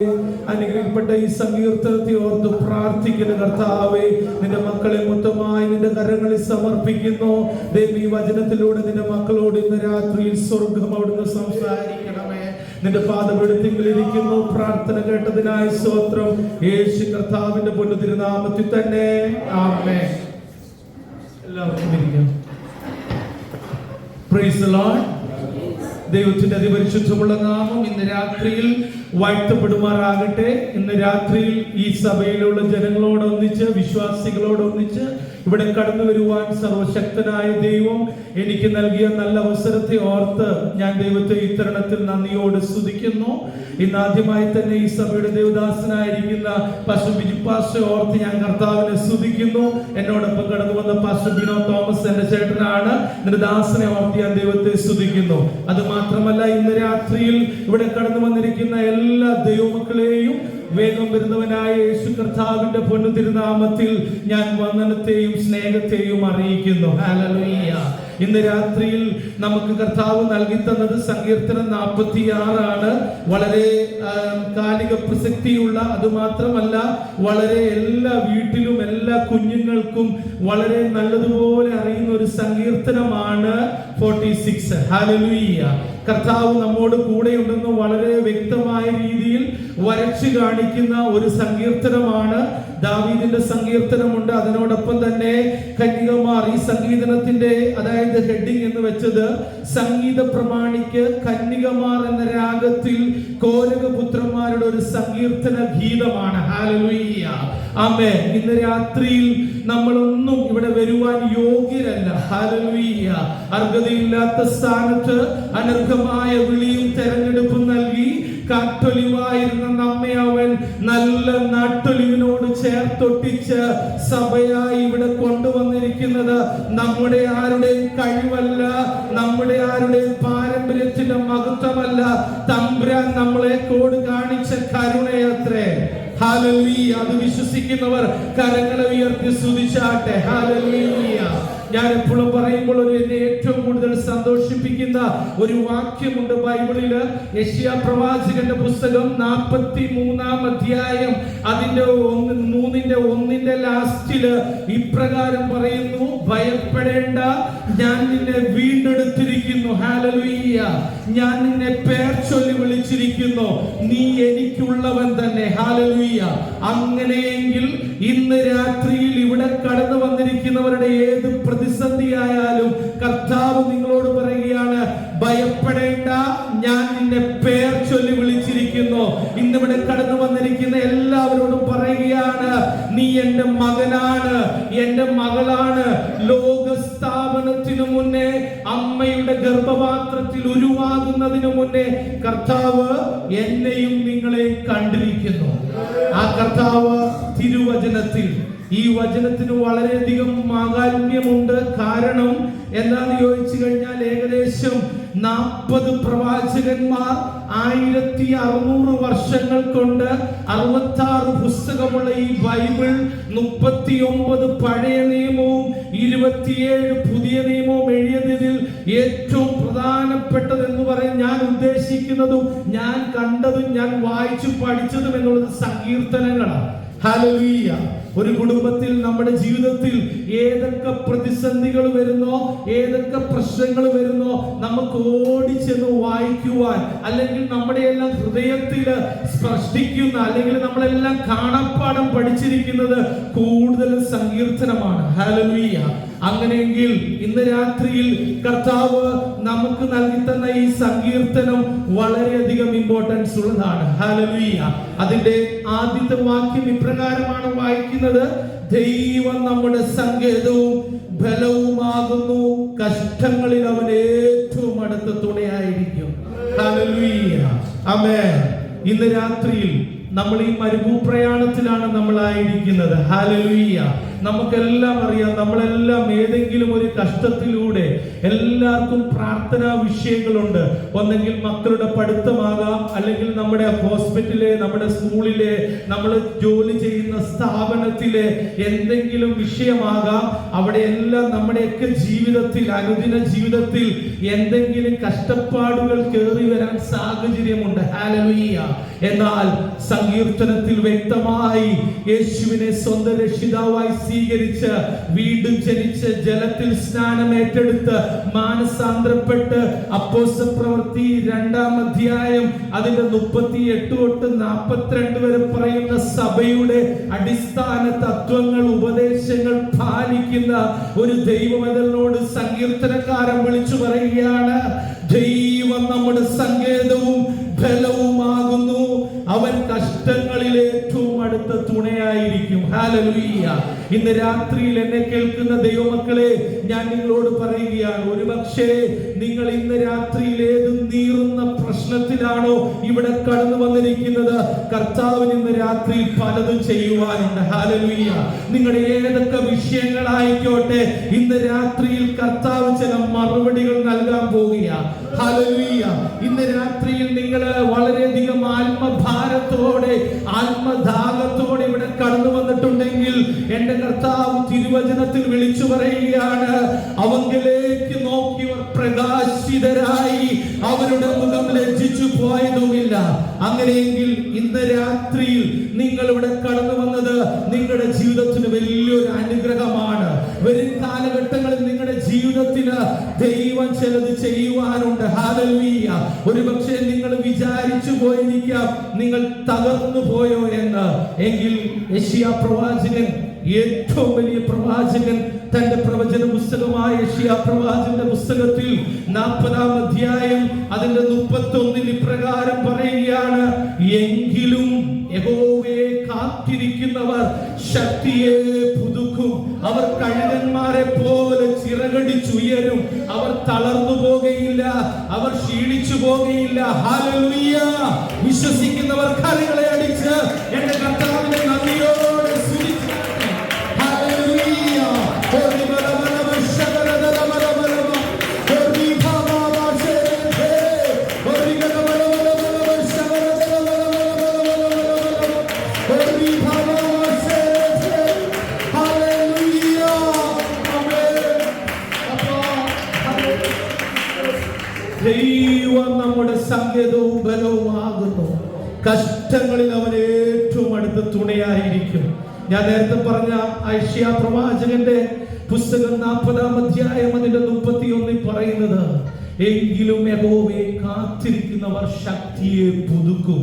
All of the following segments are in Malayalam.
അനുഗ്രഹിക്കപ്പെട്ട ഈ സങ്കീർത്തനത്തെ ഓർത്ത് പ്രാർത്ഥിക്കുന്ന കർത്താവേ നിന്റെ മക്കളെ മൊത്തമായി നിന്റെ കരങ്ങളിൽ സമർപ്പിക്കുന്നു. ദേവി വചനത്തിലൂടെ നിന്റെ മക്കളോട് ഇന്ന് രാത്രിയിൽ സ്വർഗം അവിടുന്ന് സംസാരിക്കണമേ. നിന്റെ ഇരിക്കുന്നു. പ്രാർത്ഥന കേട്ടതിനായി സ്തോത്രം. യേശു കർത്താവിന്റെ പൊന്നു തിരുനാമത്തിൽ തന്നെ. ആമേ എല്ലാവർക്കും ഇരിക്കാം. പ്രൈസ് ദൈവത്തിന്റെ അതിപരിശുദ്ധമുള്ള നാമം ഇന്ന് രാത്രിയിൽ വാഴ്ത്തപ്പെടുമാറാകട്ടെ. ഇന്ന് രാത്രിയിൽ ഈ സഭയിലുള്ള ജനങ്ങളോടൊന്നിച്ച് വിശ്വാസികളോടൊന്നിച്ച് ഇവിടെ കടന്നു വരുവാൻ സർവശക്തനായ ദൈവം എനിക്ക് നൽകിയ നല്ല അവസരത്തെ ഓർത്ത് ഞാൻ ദൈവത്തെ ഈ തരുണത്തിൽ നന്ദിയോട് സ്തുതിക്കുന്നു. ഇന്ന് ആദ്യമായി തന്നെ ഈ സഭയുടെ ദേവദാസനായിരിക്കുന്ന പശു ബിജുപാസ്റ്റ ഓർത്ത് ഞാൻ കർത്താവിനെ സ്തുതിക്കുന്നു. എന്നോടൊപ്പം കടന്നു വന്ന പശു ബിനോ തോമസ് എന്റെ ചേട്ടനാണ്. എന്റെ ദാസനെ ഓർത്ത് ഞാൻ ദൈവത്തെ സ്തുതിക്കുന്നു. അത് മാത്രമല്ല ഇന്ന് രാത്രിയിൽ ഇവിടെ കടന്നു വന്നിരിക്കുന്ന എല്ലാ ദൈവമക്കളെയും വേഗം വരുന്നവനായ യേശു കർത്താവിന്റെ പൊന്നു തിരുനാമത്തിൽ ഞാൻ വന്ദനത്തെയും സ്നേഹത്തെയും അറിയിക്കുന്നു. ഇന്ന് രാത്രിയിൽ നമുക്ക് കർത്താവ് നൽകി തന്നത് സങ്കീർത്തനം നാൽപ്പത്തി ആറാണ് വളരെ കാലിക പ്രസക്തിയുള്ള അത് മാത്രമല്ല വളരെ എല്ലാ വീട്ടിലും എല്ലാ കുഞ്ഞുങ്ങൾക്കും വളരെ നല്ലതുപോലെ അറിയുന്ന ഒരു സങ്കീർത്തനമാണ് ഫോർട്ടി സിക്സ്. ഹാലലുയ്യ കർത്താവ് നമ്മോട് കൂടെയുണ്ടെന്ന് വളരെ വ്യക്തമായ രീതിയിൽ വരച്ചു കാണിക്കുന്ന ഒരു സങ്കീർത്തനമാണ്. ദാവീദിന്റെ സങ്കീർത്തനമുണ്ട്. അതിനോടൊപ്പം തന്നെ കന്യകമാർ ഈ സംഗീതനത്തിന്റെ അതായത് ഹെഡിങ് എന്ന് വെച്ചത് സംഗീത പ്രമാണിക്ക് കന്യകമാർ എന്ന രാഗത്തിൽ കോരകപുത്രന്മാരുടെ ഒരു സങ്കീർത്തന ഗീതമാണ്. ഹാലലുയ്യ ഇന്ന് രാത്രിയിൽ നമ്മളൊന്നും ഇവിടെ വരുവാൻ യോഗ്യരല്ല. ഹാലലുയ്യ അർഹതയില്ലാത്ത സ്ഥാനത്ത് അനർഹമായ വിളിയും തെരഞ്ഞെടുപ്പും നൽകി കാട്ടൊലിവായിരുന്ന നമ്മെ അവൻ നല്ല നാട്ടൊലിവിനോട് ചേർത്തൊട്ടിച്ച് സഭയായി ഇവിടെ കൊണ്ടുവന്നിരിക്കുന്നത്. നമ്മുടെ ആരുടെയും കഴിവല്ല നമ്മുടെ ആരുടെയും പാരമ്പര്യത്തിന്റെ മഹത്വമല്ല. തമ്പുരാൻ നമ്മളെ കോട് കാണിച്ച കരുണയത്രേ ഹാലലൂയ. അത് വിശ്വസിക്കുന്നവർ കരങ്ങളെ ഉയർത്തി സ്തുതിച്ചാട്ടെ. ഹാലലൂയ. ഞാൻ എപ്പോഴും പറയുമ്പോൾ ഒരു എന്നെ ഏറ്റവും കൂടുതൽ സന്തോഷിപ്പിക്കുന്ന ഒരു വാക്യമുണ്ട് ബൈബിളിൽ. യശ്യ പ്രവാചകന്റെ പുസ്തകം നാൽപ്പത്തി മൂന്നാം അധ്യായം. അതിന്റെ ഒന്ന് മൂന്നിന്റെ ഒന്നിന്റെ ലാസ്റ്റിൽ ഇപ്രകാരം പറയുന്നു ഭയപ്പെടേണ്ട ഞാൻ നിന്നെ വീണ്ടെടുത്തിരിക്കുന്നു. ഹാലലുയ്യ ഞാൻ നിന്നെ പേർ ചൊല്ലി വിളിച്ചിരിക്കുന്നു. നീ എനിക്കുള്ളവൻ തന്നെ. ഹാലലുയ്യ അങ്ങനെയെങ്കിൽ ഇന്ന് രാത്രിയിൽ ഇവിടെ കടന്നു വന്നിരിക്കുന്നവരുടെ ഏത് വന്നിരിക്കുന്ന എല്ലാവരോടും പറയുകയാണ് നീ എന്റെ മകനാണ് എന്റെ മകളാണ്. ലോക സ്ഥാപനത്തിനു മുന്നേ അമ്മയുടെ ഗർഭപാത്രത്തിൽ ഉരുവാകുന്നതിനു മുന്നേ കർത്താവ് എന്നെയും നിങ്ങളെയും കണ്ടിരിക്കുന്നു. ആ കർത്താവ് തിരുവചനത്തിൽ ഈ വചനത്തിന് വളരെയധികം മാഹാത്മ്യമുണ്ട് കാരണം എന്താന്ന് ചോദിച്ചു കഴിഞ്ഞാൽ ഏകദേശം നാൽപ്പത് പ്രവാചകന്മാർ ആയിരത്തി അറുന്നൂറ് വർഷങ്ങൾ കൊണ്ട് അറുപത്തി ആറ് പുസ്തകമുള്ള ഈ ബൈബിൾ മുപ്പത്തി ഒമ്പത് പഴയ നിയമവും ഇരുപത്തിയേഴ് പുതിയ നിയമവും എഴുതിയതിൽ ഏറ്റവും പ്രധാനപ്പെട്ടത് എന്ന് പറയാൻ ഞാൻ ഉദ്ദേശിക്കുന്നതും ഞാൻ കണ്ടതും ഞാൻ വായിച്ചു പഠിച്ചതും എന്നുള്ളത് സങ്കീർത്തനങ്ങളാണ്. ഹല്ലേലൂയ. ഒരു കുടുംബത്തിൽ നമ്മുടെ ജീവിതത്തിൽ ഏതൊക്കെ പ്രതിസന്ധികൾ വരുന്നോ ഏതൊക്കെ പ്രശ്നങ്ങൾ വരുന്നോ നമുക്ക് ഓടിച്ചെന്ന് വായിക്കുവാൻ അല്ലെങ്കിൽ നമ്മുടെ എല്ലാം ഹൃദയത്തിൽ സ്പർശിക്കുന്ന അല്ലെങ്കിൽ നമ്മളെല്ലാം കാണപ്പാടം പഠിച്ചിരിക്കുന്നത് കൂടുതൽ സങ്കീർത്തനമാണ്. ഹല്ലേലൂയ. അങ്ങനെയെങ്കിൽ ഇന്ന് രാത്രിയിൽ കർത്താവ് നമുക്ക് നൽകി തന്ന ഈ സങ്കീർത്തനം വളരെയധികം ഇമ്പോർട്ടൻസ് ഉള്ളതാണ്. ഹല്ലേലൂയ. അതിന്റെ ആദ്യത്തെ വാക്യം ഇപ്രകാരമാണ് വായിക്കുന്നത്. ദൈവം നമ്മുടെ സങ്കേതവും ബലവുമാകുന്നു. കഷ്ടങ്ങളിൽ അവൻ ഏറ്റവും അടുത്ത തുണയായിരിക്കും. ഇന്ന് രാത്രിയിൽ നമ്മൾ ഈ മരുഭൂപ്രയാണത്തിലാണ് നമ്മളായിരിക്കുന്നത്. ഹാലലുയ്യ നമുക്കെല്ലാം അറിയാം. നമ്മളെല്ലാം ഏതെങ്കിലും ഒരു കഷ്ടത്തിലൂടെ എല്ലാവർക്കും പ്രാർത്ഥനാ വിഷയങ്ങളുണ്ട്. ഒന്നെങ്കിൽ മക്കളുടെ പഠിത്തമാകാം. അല്ലെങ്കിൽ നമ്മുടെ ഹോസ്പിറ്റലിലെ നമ്മുടെ സ്കൂളിലെ നമ്മൾ ജോലി ചെയ്യുന്ന സ്ഥാപനത്തിലെ എന്തെങ്കിലും വിഷയമാകാം. അവിടെയെല്ലാം നമ്മുടെയൊക്കെ ജീവിതത്തിൽ അനുദിന ജീവിതത്തിൽ എന്തെങ്കിലും കഷ്ടപ്പാടുകൾ കയറി വരാൻ സാഹചര്യമുണ്ട്. ഹാലലുയ്യ എന്നാൽ സങ്കീർത്തനത്തിൽ വ്യക്തമായി യേശുവിനെ സ്വന്തം രക്ഷിതാവായി സ്വീകരിച്ച് വീണ്ടും ജനിച്ച് ജലത്തിൽ സ്നാനം ഏറ്റെടുത്ത് മാനസാന്തരപ്പെട്ട് അപ്പോസ പ്രവൃത്തി രണ്ടാം അധ്യായം അതിന്റെ മുപ്പത്തി എട്ട് തൊട്ട് നാൽപ്പത്തിരണ്ട് വരെ പറയുന്ന സഭയുടെ അടിസ്ഥാന തത്വങ്ങൾ ഉപദേശങ്ങൾ പാലിക്കുന്ന ഒരു ദൈവമെതലിനോട് സങ്കീർത്തനക്കാരൻ വിളിച്ചു പറയുകയാണ് ദൈവം നമ്മുടെ സങ്കേതവും ബലവുമാകുന്നു അവൻ കഷ്ടങ്ങളിൽ ഏറ്റവും അടുത്ത തുണയായിരിക്കും. ഹാലലുയ്യ ഇന്ന് രാത്രിയിൽ എന്നെ കേൾക്കുന്ന ദൈവമക്കളെ ഞാൻ നിങ്ങളോട് പറയുകയാണ് ഒരുപക്ഷേ നിങ്ങൾ ഇന്ന് രാത്രിയിൽ ഏത് നീറുന്ന പ്രശ്നത്തിലാണോ ഇവിടെ കടന്നു വന്നിരിക്കുന്നത്? കർത്താവിന് ഇന്ന് രാത്രിയിൽ പലതും ചെയ്യുവാനുണ്ട്. ഹാലലുയ്യ നിങ്ങളുടെ ഏതൊക്കെ വിഷയങ്ങളായിക്കോട്ടെ ഇന്ന് രാത്രിയിൽ കർത്താവ് ചില മറുപടികൾ നൽകാൻ ഹല്ലേലൂയ ഇന്ന് രാത്രിയിൽ നിങ്ങൾ വളരെയധികം ആത്മഭാരത്തോടെ ആത്മദാഹത്തോടെ ഇവിടെ കടന്നു വന്നിട്ടുണ്ടെങ്കിൽ എന്റെ കർത്താവ് തിരുവചനത്തിൽ വിളിച്ചു പറയുകയാണ് അവങ്കിലേക്ക് നോക്കിയവർ പ്രകാശിതരായി അവരുടെ മുഖം ലജ്ജിച്ചു പോയതുമില്ല. അങ്ങനെയെങ്കിൽ ഇന്ന് രാത്രിയിൽ നിങ്ങൾ ഇവിടെ കടന്നു വന്നത് നിങ്ങളുടെ ജീവിതത്തിന് വലിയൊരു അനുഗ്രഹമാണ്. വരും കാലഘട്ടങ്ങളിൽ ജീവിതത്തിന് ദൈവം ചിലത് ചെയ്യുവാനുണ്ട്. ഹാലൽവീയ ഒരു പക്ഷേ നിങ്ങൾ വിചാരിച്ചു പോയിരിക്കാം നിങ്ങൾ തകർന്നു പോയോ എന്ന്. എങ്കിൽ യശിയ പ്രവാചകൻ ഏറ്റവും വലിയ പ്രവാചകൻ തന്റെ പ്രവചന പുസ്തകമായ യശിയ പ്രവാചകന്റെ പുസ്തകത്തിൽ നാൽപ്പതാം അധ്യായം അതിന്റെ മുപ്പത്തി ഒന്നിൽ ഇപ്രകാരം പറയുകയാണ് എങ്കിലും യഹോവയെ കാത്തിരിക്കുന്നവർ ശക്തിയെ പുതുക്കും. അവർ കഴുകന്മാരെ പോലെ ചിറകടിച്ചുയരും. അവർ തളർന്നു പോകുകയില്ല അവർ ക്ഷീണിച്ചു പോകുകയില്ല വിശ്വസിക്കുന്നവർ കലകളെ അടിച്ച് എന്റെ കർത്താവിനെ ഞാൻ നേരത്തെ പറഞ്ഞ ഐഷ്യ പ്രവാചകന്റെ പുസ്തകം നാൽപ്പതാം അധ്യായം അതിന്റെ മുപ്പത്തി ഒന്നിൽ പറയുന്നത് എങ്കിലും യഹോവയെ കാത്തിരിക്കുന്നവർ ശക്തിയെ പുതുക്കും.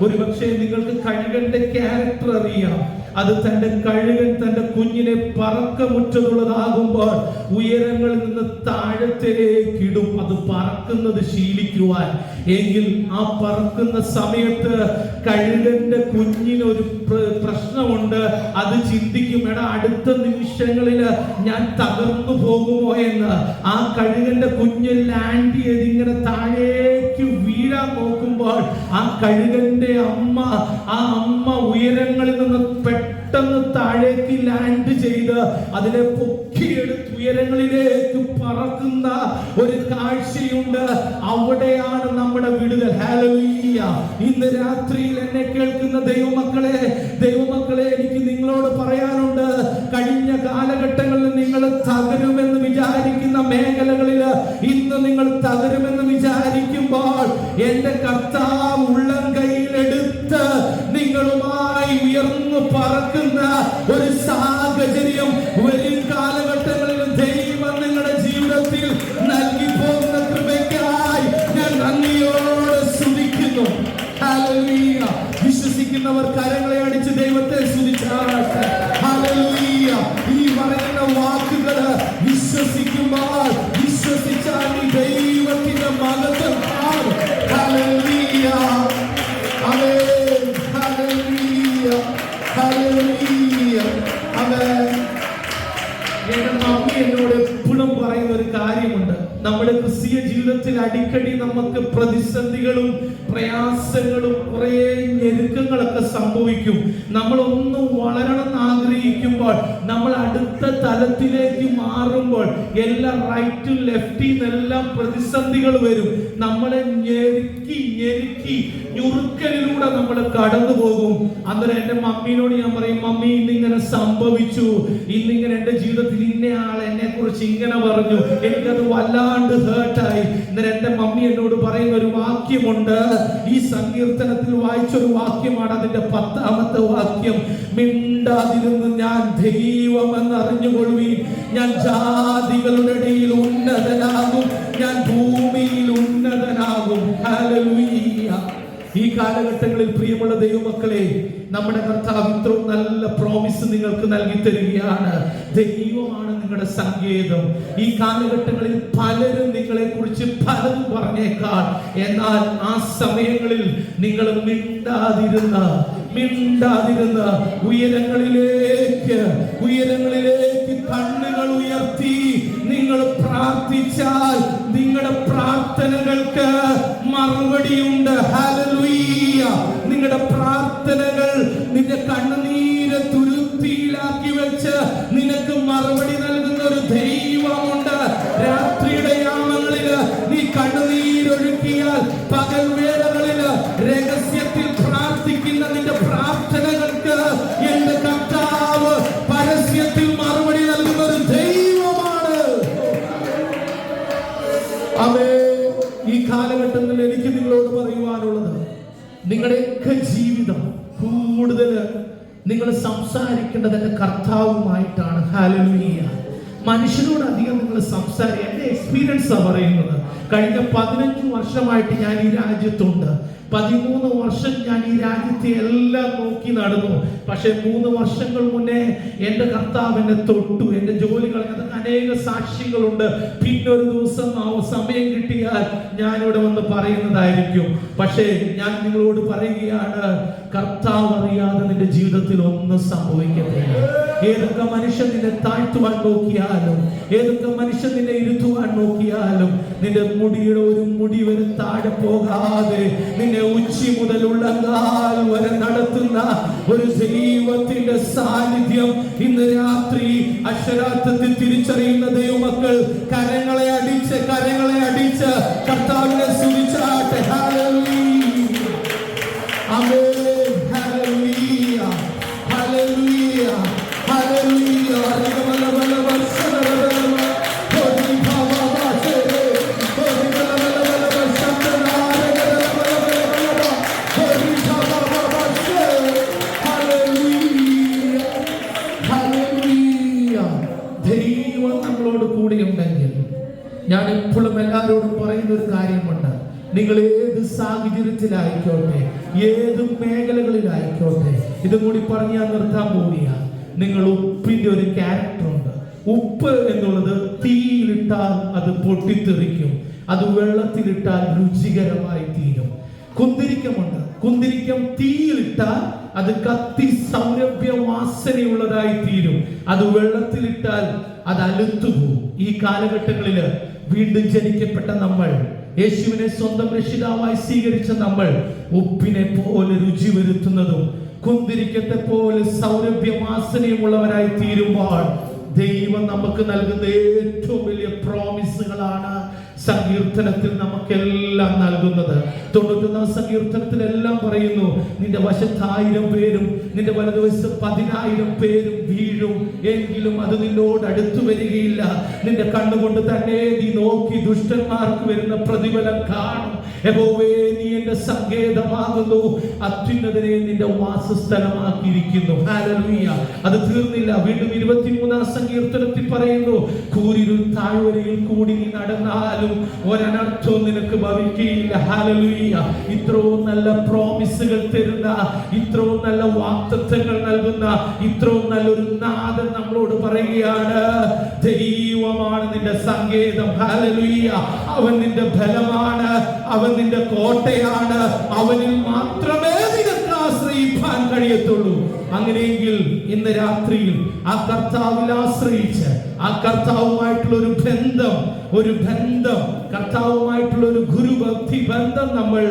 ഒരുപക്ഷെ നിങ്ങൾക്ക് കഴുകന്റെ ക്യാരക്ടർ അറിയാം അത് തന്റെ കഴുകൻ തന്റെ കുഞ്ഞിനെ പറക്കമുറ്റതുള്ളതാകുമ്പോൾ ഉയരങ്ങളിൽ നിന്ന് താഴത്തേക്ക് ഇടും. അത് പറക്കുന്നത് ശീലിക്കുവാൻ. എങ്കിൽ ആ പറക്കുന്ന സമയത്ത് കഴുകന്റെ കുഞ്ഞിന് ഒരു പ്രശ്നമുണ്ട്. അത് ചിന്തിക്കും എടാ അടുത്ത നിമിഷങ്ങളിൽ ഞാൻ തകർന്നു പോകുമോ എന്ന്. ആ കഴുകന്റെ കുഞ്ഞ് ലാൻഡ് ചെയ്ത് ഇങ്ങനെ താഴേക്ക് വീഴാൻ നോക്കുമ്പോൾ ആ കഴുകന്റെ അമ്മ ആ അമ്മ ഉയരങ്ങളിൽ നിന്ന് പെട്ടെന്ന് താഴേക്ക് ലാൻഡ് ചെയ്ത് അതിനെ പൊക്കിയെടുത്ത് ഉയരങ്ങളിലേക്ക് പറക്കുന്ന ഒരു കാഴ്ചയുണ്ട്. അവിടെയാണ് നമ്മുടെ വിടുതൽ. ഹല്ലേലൂയ ഇന്ന് രാത്രിയിൽ എന്നെ കേൾക്കുന്ന ദൈവമക്കളെ ദൈവമക്കളെ എനിക്ക് നിങ്ങളോട് പറയാനുണ്ട്. കഴിഞ്ഞ കാലഘട്ടങ്ങളിൽ നിങ്ങൾ തകരുമെന്ന് വിചാരിക്കുന്ന മേഖലകളിൽ ഇന്ന് നിങ്ങൾ തകരുമെന്ന് വിചാരിക്കുമ്പോൾ എന്റെ കർത്താവ് ഉള്ളം പറക്കുന്ന ഒരു സാഹചര്യം വരും കാലഘട്ടങ്ങളിൽ ദൈവം നിങ്ങളുടെ ജീവിതത്തിൽ നൽകി പോകുന്ന കൃപയ്ക്കായി ഞാൻ നന്ദിയോടെ സ്തുതിക്കുന്നു. വിശ്വസിക്കുന്നവർ കരങ്ങളെ അടിച്ച് അടിക്കടി നമുക്ക് പ്രതിസന്ധികളും പ്രയാസങ്ങളും കുറെ ഞെരുക്കങ്ങളൊക്കെ സംഭവിക്കും. നമ്മൾ ഒന്ന് വളരണം എന്ന് ആഗ്രഹിക്കുമ്പോൾ നമ്മൾ അടുത്ത തലത്തിലേക്ക് മാറുമ്പോൾ എല്ലാം റൈറ്റും ലെഫ്റ്റിൽ നിന്നെല്ലാം പ്രതിസന്ധികൾ വരും. നമ്മളെ ഞെരുക്കി ഞെരുക്കി ഞുറുക്കലിലൂടെ നമ്മൾ കടന്നു പോകും അന്നേരം എന്റെ മമ്മീനോട് ഞാൻ പറയും മമ്മി ഇന്നിങ്ങനെ സംഭവിച്ചു. ഇന്നിങ്ങനെ എന്റെ ജീവിതത്തിൽ ഇന്നയാൾ എന്നെ കുറിച്ച് ഇങ്ങനെ പറഞ്ഞു. എനിക്കത് വല്ലാണ്ട് ഹേർട്ടായി അന്നേരം എന്റെ മമ്മി എന്നോട് പറയുന്ന ഒരു വാക്യമുണ്ട്. ഈ സങ്കീർത്തനത്തിൽ വായിച്ച ഒരു വാക്യമാണ് അതിന്റെ പത്താമത്തെ വാക്യം. മിണ്ടാതിരുന്ന് ഞാൻ ദൈവമെന്ന് അറിഞ്ഞുകൊള്ളി ഞാൻ ജാതികളുടെ ഇടയിൽ ഉന്നതനാകും. ഞാൻ ഭൂമിയിൽ ഉന്നതനാകും. ഹല്ലേലൂയ ഈ കാലഘട്ടങ്ങളിൽ പ്രിയമുള്ള ദൈവമക്കളെ നമ്മുടെ കർത്താവ് ഇത്രയും നല്ല പ്രോമിസ് നിങ്ങൾക്ക് നൽകി തരികയാണ്. ദൈവമാണ് നിങ്ങളുടെ സങ്കേതം. ഈ കാലഘട്ടങ്ങളിൽ പലരും നിങ്ങളെ കുറിച്ച് പലതും പറഞ്ഞേക്കാൾ എന്നാൽ ആ സമയങ്ങളിൽ നിങ്ങൾ മിണ്ടാതിരുന്ന മിണ്ടാതിരുന്ന ഉയരങ്ങളിലേക്ക് ഉയരങ്ങളിലേക്ക് കണ്ണുകൾ ഉയർത്തി നിങ്ങൾ പ്രാർത്ഥിച്ചാൽ നിങ്ങളുടെ പ്രാർത്ഥനകൾക്ക് മറുപടിയുണ്ട്. ഹല്ലേലൂയ നിങ്ങളുടെ പ്രാർത്ഥനകൾ നിന്റെ കണ്ണുനീര് തുരുത്തിയിലാക്കി വെച്ച് നിനക്ക് മറുപടി നൽകുന്ന ഒരു ദൈവമുണ്ട്. രാത്രിയുടെ യാമങ്ങളിൽ നീ കണ്ണുനീരൊഴുക്കിയാൽ പകൽ കർത്താവുമായിട്ടാണ്. ഹാലലുയ്യ മനുഷ്യനോട് അധികം നിങ്ങൾ സംസാരിക്കുക എന്റെ എക്സ്പീരിയൻസ് ആ പറയുന്നത്. കഴിഞ്ഞ പതിനഞ്ച് വർഷമായിട്ട് ഞാൻ ഈ രാജ്യത്തുണ്ട്. പതിമൂന്ന് വർഷം ഞാൻ ഈ രാജ്യത്തെ എല്ലാം നോക്കി നടന്നു. പക്ഷെ മൂന്ന് വർഷങ്ങൾ മുന്നേ എന്റെ കർത്താവ് എന്നെ തൊട്ടു. എന്റെ ജോലി കളഞ്ഞത് അനേക സാക്ഷികളുണ്ട്. പിന്നെ ഒരു ദിവസം ആ സമയം കിട്ടിയാൽ ഞാൻ ഇവിടെ വന്ന് പറയുന്നതായിരിക്കും. പക്ഷേ ഞാൻ നിങ്ങളോട് പറയുകയാണ് കർത്താവ് അറിയാതെ നിന്റെ ജീവിതത്തിൽ ഒന്നും സംഭവിക്കത്തില്ല. ഏതൊക്കെ മനുഷ്യൻ നിന്നെ താഴ്ത്തുവാൻ നോക്കിയാലും ഏതൊക്കെ മനുഷ്യൻ നിന്നെ ഇരുത്തുവാൻ നോക്കിയാലും നിന്റെ മുടിയുടെ ഒരു മുടി വരെ താഴെ പോകാതെ നിന്നെ ഉച്ചി മുതൽ ഉള്ളങ്കാൽ വരെ നടത്തുന്ന ഒരു ദൈവത്തിന്റെ സാന്നിധ്യം ഇന്ന് രാത്രി അക്ഷരാർത്ഥത്തിൽ തിരിച്ചറിയുന്ന ദൈവമക്കൾ കരങ്ങളെ അടിച്ച് കരങ്ങളെ അടിച്ച് കർത്താവിനെ സ്തുതിച്ചാട്ടെ. ഹല്ലേലൂയ സാഹചര്യത്തിലായിക്കോട്ടെ ഏത് മേഖലകളിലായിക്കോട്ടെ. ഇതും കൂടി പറഞ്ഞ് നിർത്താൻ പോവുക നിങ്ങൾ ഉപ്പിന്റെ ഒരു ക്യാരക്ടർ ഉണ്ട്. ഉപ്പ് എന്നുള്ളത് തീയിലിട്ടാൽ അത് പൊട്ടിത്തെറിക്കും. അത് വെള്ളത്തിലിട്ടാൽ രുചികരമായി തീരും. കുന്തിരിക്കമുണ്ട്. കുന്തിരിക്കം തീയിലിട്ടാൽ അത് കത്തി സൗരഭ്യ വാസനയുള്ളതായി തീരും. അത് വെള്ളത്തിലിട്ടാൽ അത് അലുത്തുപോകും. ഈ കാലഘട്ടങ്ങളിൽ വീണ്ടും ജനിക്കപ്പെട്ട നമ്മൾ യേശുവിനെ സ്വന്തം രക്ഷിതാവായി സ്വീകരിച്ച നമ്മൾ ഉപ്പിനെ പോലെ രുചി വരുത്തുന്നതും കുന്തിരിക്കത്തെ പോലെ സൗരഭ്യവാസനയുമുള്ളവരായി തീരുമ്പോൾ ദൈവം നമുക്ക് നൽകുന്ന ഏറ്റവും വലിയ പ്രോമിസുകളാണ് സങ്കീർത്തനത്തിൽ നമുക്കെല്ലാം നൽകുന്നത്. തൊണ്ണൂറ്റൊന്നാം സങ്കീർത്തനത്തിൽ എല്ലാം പറയുന്നു നിന്റെ വശത്ത് ആയിരം പേരും നിന്റെ വലതുവശത്ത് പതിനായിരം പേരും വീഴും. എങ്കിലും അത് നിന്നോട് അടുത്തു വരികയില്ല. നിന്റെ കണ്ണുകൊണ്ട് തന്നെ നീ നോക്കി ദുഷ്ടന്മാർക്ക് വരുന്ന പ്രതിഫലം കാണും. എബോവേ നീ എന്റെ സങ്കേതമാകുന്നു. അത്യുന്നതിനെ നിന്റെ വാസസ്ഥലമാക്കിയിരിക്കുന്നു. അത് തീർന്നില്ല. വീണ്ടും ഇരുപത്തിമൂന്നാം സങ്കീർത്തനത്തിൽ പറയുന്നു കൂരിരു താഴ്വരയിൽ കൂടി നീ നടന്നാലും ഒരനർത്ഥവും നിനക്ക് ഭവിക്കുകയില്ല. ഹല്ലേലൂയ ഇത്രവും നല്ല പ്രോമിസുകൾ തരുന്ന ഇത്രവും നല്ല വാക്തത്വങ്ങൾ നൽകുന്ന ഇത്രവും നല്ലൊരു നാഥൻ നമ്മളോട് പറയുകയാണ് ദൈവമാണ് നിന്റെ സങ്കേതം. ഹാലലുയ്യ അവൻ നിന്റെ ഫലമാണ് അവൻ നിന്റെ കോട്ടയാണ് അവനിൽ മാത്രമേ നിനക്ക് ആശ്രയിക്കാൻ കഴിയത്തുള്ളൂ. അങ്ങനെയെങ്കിൽ ഇന്ന് രാത്രിയിൽ ആ കർത്താവിൽ ആശ്രയിച്ച് ആ കർത്താവുമായിട്ടുള്ള ഒരു ബന്ധം ഒരു ബന്ധം കർത്താവുമായിട്ടുള്ള ഒരു ഗുരുഭക്തി ബന്ധം നമ്മൾ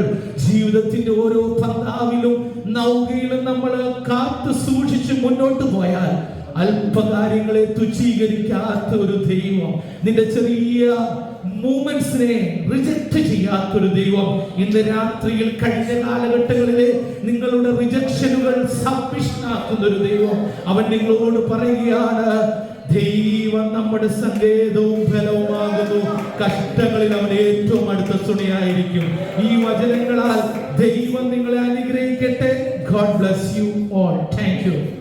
ജീവിതത്തിന്റെ ഓരോ പന്താവിലും നൗകയിലും നമ്മൾ കാത്തു സൂക്ഷിച്ച് മുന്നോട്ട് പോയാൽ അല്പകാര്യങ്ങളെ തുച്ഛീകരിക്കാത്ത ഒരു ദൈവം നിന്റെ ചെറിയ മൂമെന്റ്സിനെ റിജക്ട് ചെയ്യാത്തൊരു ദൈവം. ഇന്ന് രാത്രിയിൽ കഴിഞ്ഞ കാലഘട്ടങ്ങളിലെ നിങ്ങളുടെ റിജക്ഷനുകൾ സബ്മിഷനാക്കുന്ന ഒരു ദൈവം. അവൻ നിങ്ങളോട് പറയുകയാണ് ദൈവം നമ്മുടെ സങ്കേതവും ഫലവുമാകുന്നു. കഷ്ടങ്ങളിൽ അവൻ ഏറ്റവും അടുത്ത തുണയായിരിക്കും. ഈ വചനങ്ങളാൽ ദൈവം നിങ്ങളെ അനുഗ്രഹിക്കട്ടെ. God bless you all thank you